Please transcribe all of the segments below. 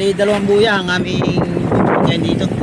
Bali, dalawang buya ang aming pupuntahan dito.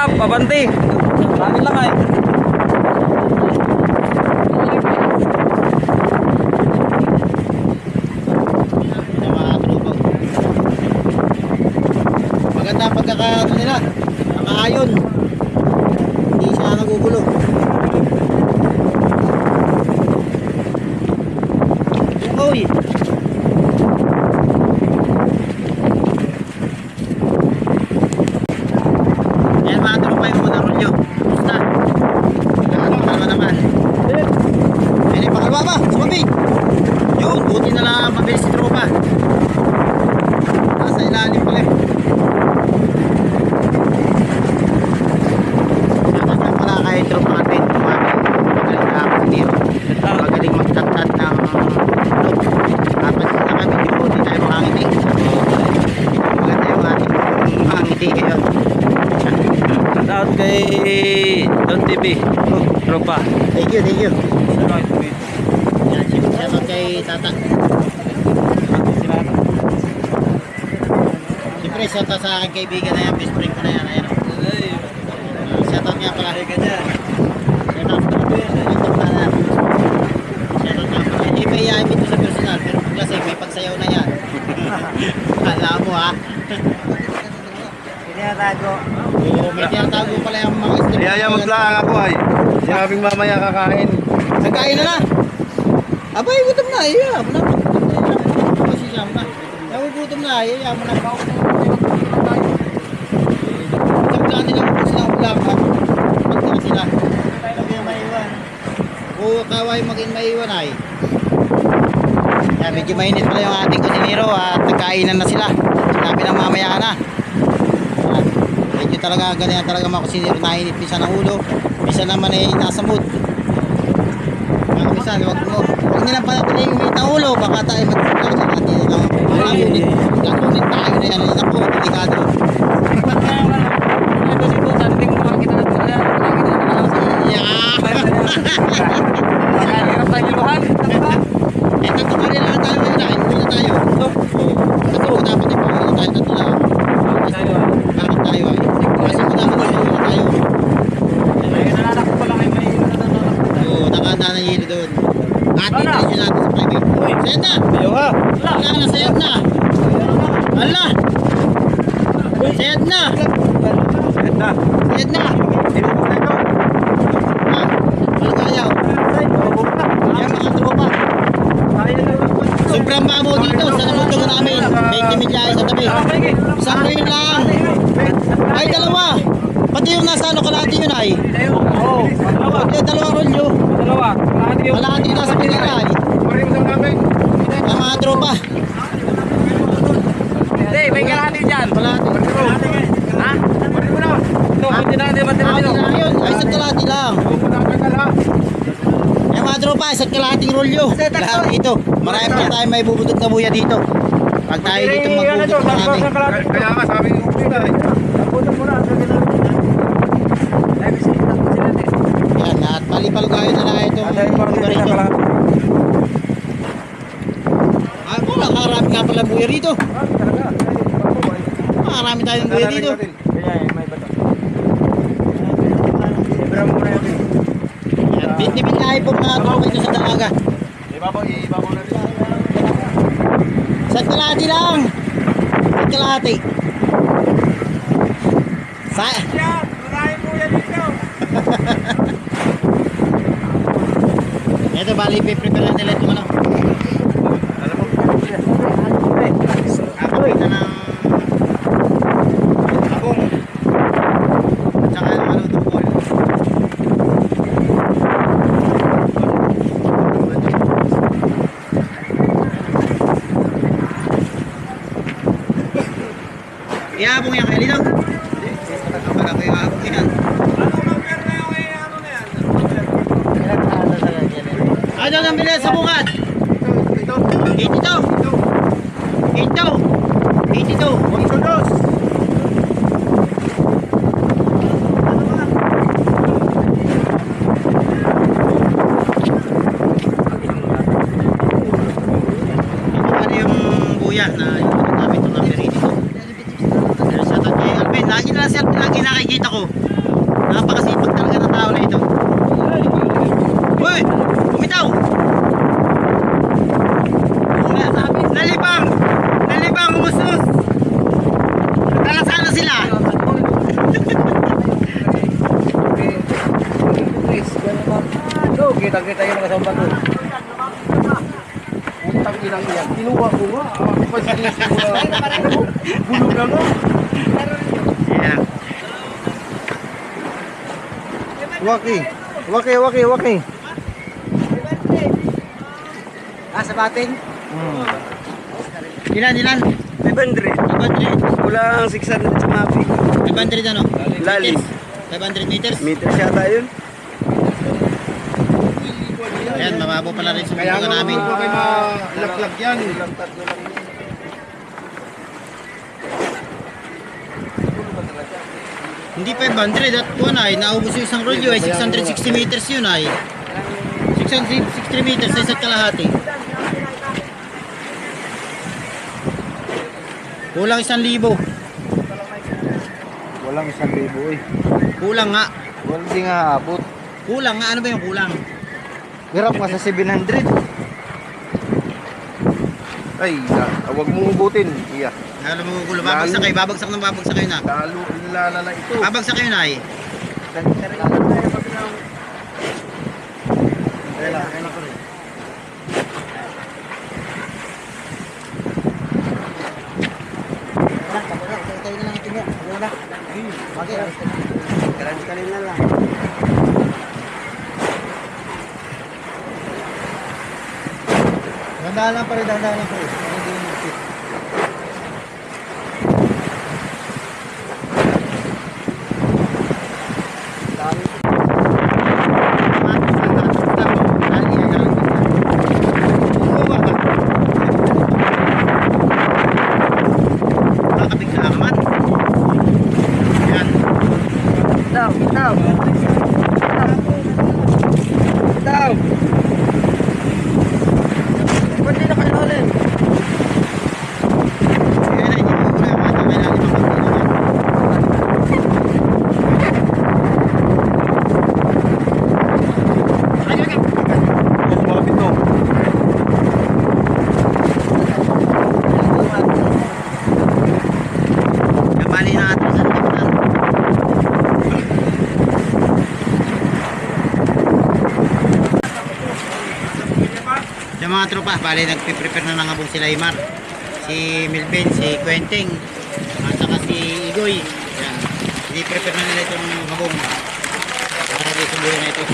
Tap, pabanti. Lapit lang ay. Yung. Maganda ang nila. Nakaayon. Hindi siya nagugulo. Uy! Yan mga tropa yung mga rolyo. Basta. Ano ka naman. Ayun, yung pangalawa ba? Sumabi! Yun, buti na lang mabilis si tropa. Nasa ilalim pala. eh. Sana nga pala kay tropa natin. Magaling na ako hindi. Magaling magtatad ng loop. Dapat na kami, di po, di tayo makangiti. Maganda yung ating makangiti ngayon. Shoutout kay Don TV. Tropa. Thank you, thank you. Yan, shoutout kay Tata. Siyempre, shoutout sa aking kaibigan na yan, best friend ko na yan. Ayan. Uh, shoutout nga pala. Shoutout. Shoutout pala. Shoutout nga pala. Hindi pa iyayin ito sa personal, pero lasing, may pagsayaw na yan. Kala mo ha. Tinatago. Oo, may tinatago pala yung mga. Iyayamot lang ako ay. Sinabing mamaya kakain. Nagkain na na. Abay, gutom na. Iya, mo na. Kasi siya mo na. Ay, gutom na. Iya, mo na. Pagkaan nila mo sila ang ha? Pagkaan sila. Oo, kaway maging maiwan ay. Yan, medyo mainit pala yung ating kusinero at nagkainan na sila. Sinabi ng mamaya na. Medyo talaga ganyan talaga mga kusinero. Nainit minsan ang ulo. Minsan naman ay nasa mood. Mga minsan, wag mo. Huwag nilang panatili yung ulit ang ulo. Baka tayo magpapalaki sa natin ng lakunin. Lakunin tayo na yan. Ako, delikado. Yeah! Eh, tatlo pa rin lang tayo ngayon. ah. Hindi na tayo. Tatlo ko dapat ipauwi tayo. Tatlo lang. Bakit tayo ay? Kasi ko dapat ipauwi tayo. Oo, nakahanda ng hilo doon. At hindi natin sa private. Sayad na! Ayaw ha. Wala na, sayad na! Ala! Sayad na! Sayad na! Mga tropa. Sobrang mabaw dito sa namutugan namin. 20 milyahe sa tabi. Isang rin lang. Ay, dalawa. Pati yung nasa ano kalahati yun ay. Oo, dalawa. Yung dalawang rolyo. Yung- Kalahati yung nasa pinila ay. Ang mga tropa. Hindi, may kalahati dyan. Kalahati. Ha? Ito, pati na, di ba? Kalahati lang yun. Ay, isang kalahati lang. tropa, isa't kalahating rolyo. Lahat dito. Marami pa tayong may bubutot na buya dito. Pag tayo dito Ano to? magbubutot marami. Kaya nga sabi ko na eh. Ay, ko sila din. Yan, at palipalgayo na lang itong At ayun, parang buya dito rito. sa kalapit. Ah, wala, karami nga pala buya rito. Ah, talaga. Ay, Marami tayong buya dito. Kaya, may bato. Ibra mo na yun. Yan, binibigay po mga tropa ito sa dalaga. Ibabaw, ibabaw na rin. Isa't kalahati lang. Isa't kalahati. Sa Yan! Marami po yan dito. Ito, bali, ipiprepare na nila itong ano. Alam mo, Kakapita ng abong. Tsaka yung ano, tukol. Iabong yan kayo dito? Kapag ako yung abong yan. Ano nang bilis sa bungad? ito, 82. ito, 82. 82. Ito pala yung buya na yung namin itong number 82. Pero sa to kay Alvin, lagi na lang si Alvin, lagi nakikita ko. Napakasipag talaga ng tao na ito. Uy! Bumitaw! Nalibang! Nalibang! Umusos! Nakalasana sila! Kita-kita yung nakasamba to. utang inang yan. Kinuha ko nga. Ako pa sa list ko na. Bulog na nga. Yeah. Waki. Waki, waki, waki. Ah, sa bating? Ilan, ilan? 500. 500? Kulang 600 sa mapi. 500 ano? Lalim. Meters? 500 meters? Meter siya tayo yun. Ayan, mababaw pala rin sa Kaya mga namin. namin. Kaya malaglag yan. Hindi 500 at kuha na ay naubos yung isang rolyo ay 660 meters yun ay. 660 meters sa isa't kalahati. Kulang isang libo. Walang isang libo eh. Kulang nga. Walang di nga abot. Kulang nga. Ano ba yung kulang? Hirap nga sa 700. Ay, na, wag mo ubutin. Iya. Alam mo kulo, babagsak kayo, babagsak ng babagsak kayo na. Lalo nilalala ito. Babagsak kayo na ay. Kanina lang. Dandahan lang pa rin, dandahan lang pa rin. Daw, daw. Daw. Ba't di na kayo ulit? Mas malapit to. Kabali na natin sa kapitan. Yung mga tropa, bali nagpiprepare na ng abong sila Imar. Si Milvin, si Quenting, at saka si Igoy. Yan. Hindi-prepare na nila itong abong. Para dito na ito.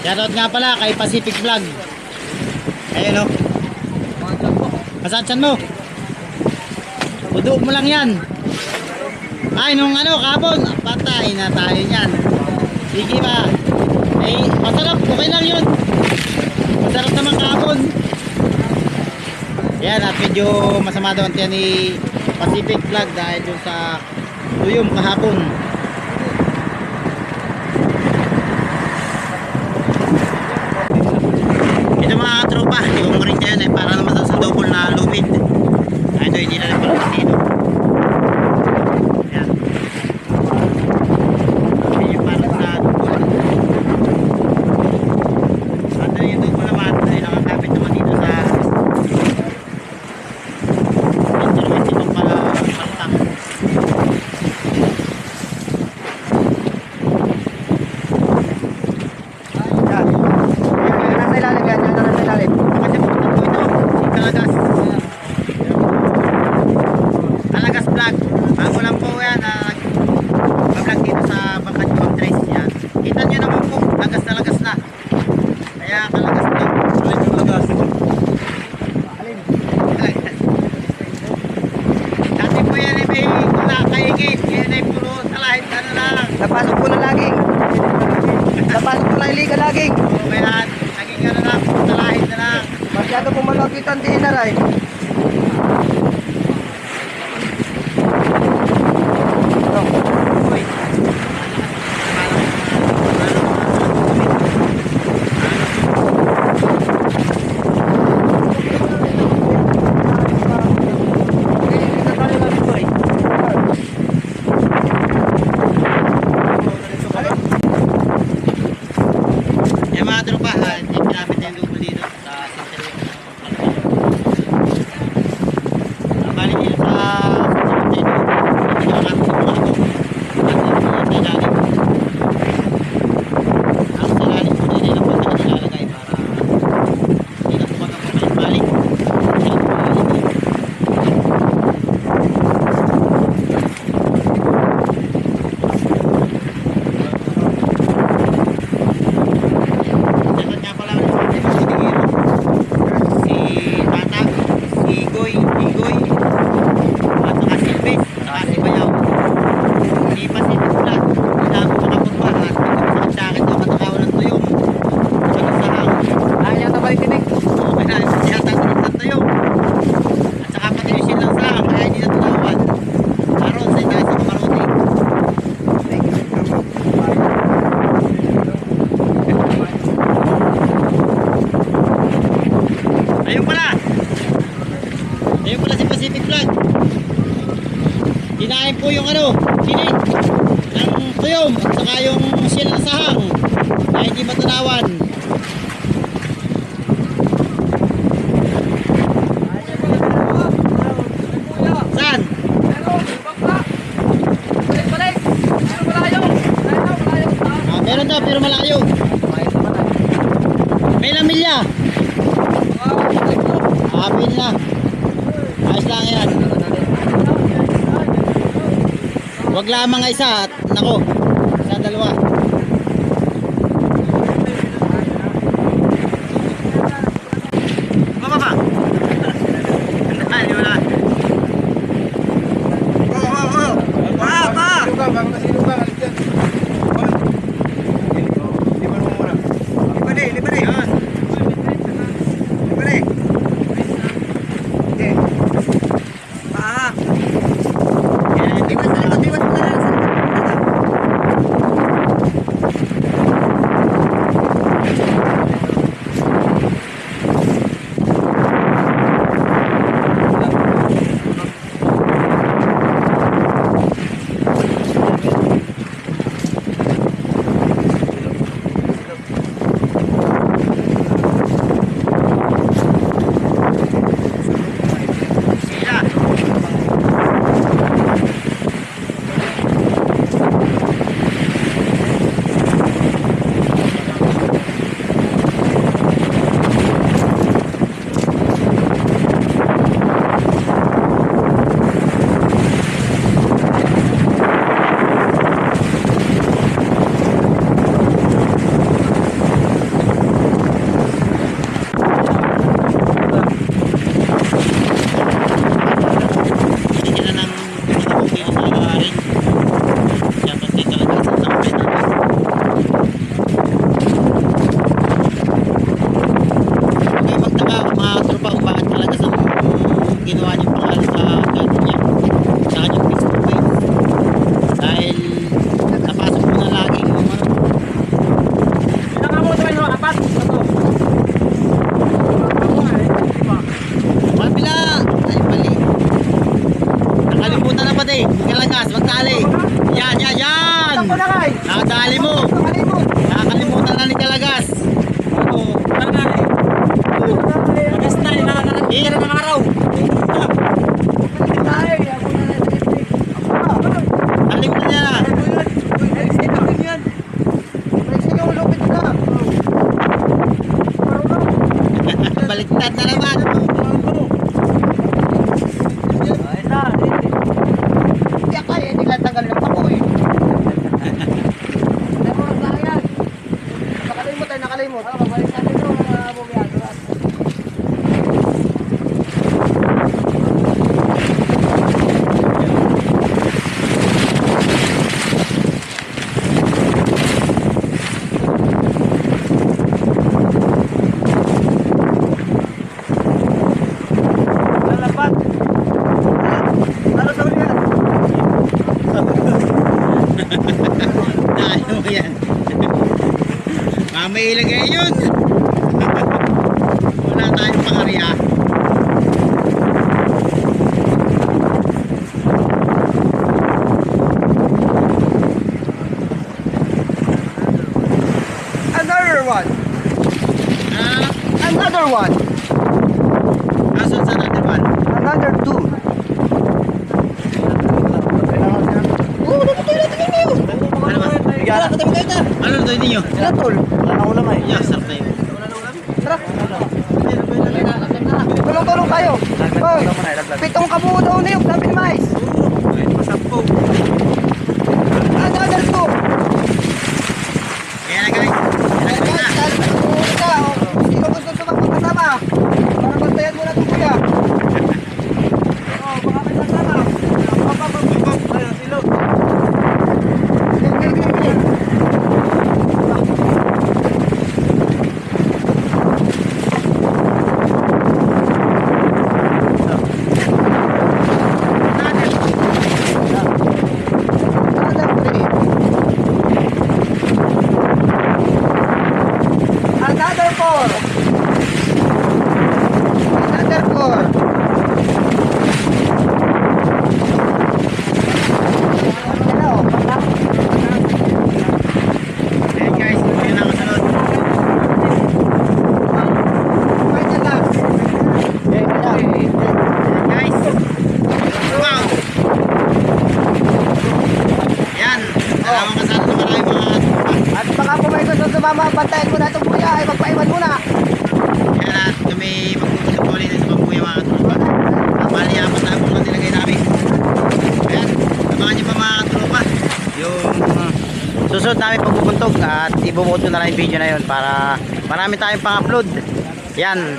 Shoutout nga pala kay Pacific Vlog. Ayun o. Masatsan mo. Udo mo lang yan. Ay, nung ano, kapon, patay na tayo niyan. Sige ba? Eh, masarap, okay lang yun. Masarap naman kapon. Yan, at medyo masama daw tiyan ni Pacific Vlog dahil dun sa tuyong kahapon. special na sahang na hindi matanawan saan? Ah, meron daw pero malayo. May lamilya ah, pin na. Ayos lang yan. Wag lamang isa at nako sa dalawa. may ilagay yun. nyo? Wala tol. Wala na ulam eh. ay. Yeah, sarap tayo. Wala na? Tara. Tulong-tulong tayo. Hoy, pitong kabuo daw na yung dami mais. Masampo. Ano, ano, ano, more. at ibubuot ko na lang yung video na yun para marami tayong pang upload yan.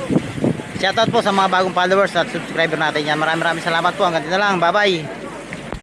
Shoutout po sa mga bagong followers at subscriber natin. Yan. Maraming maraming salamat po. Hanggang din na lang. Bye bye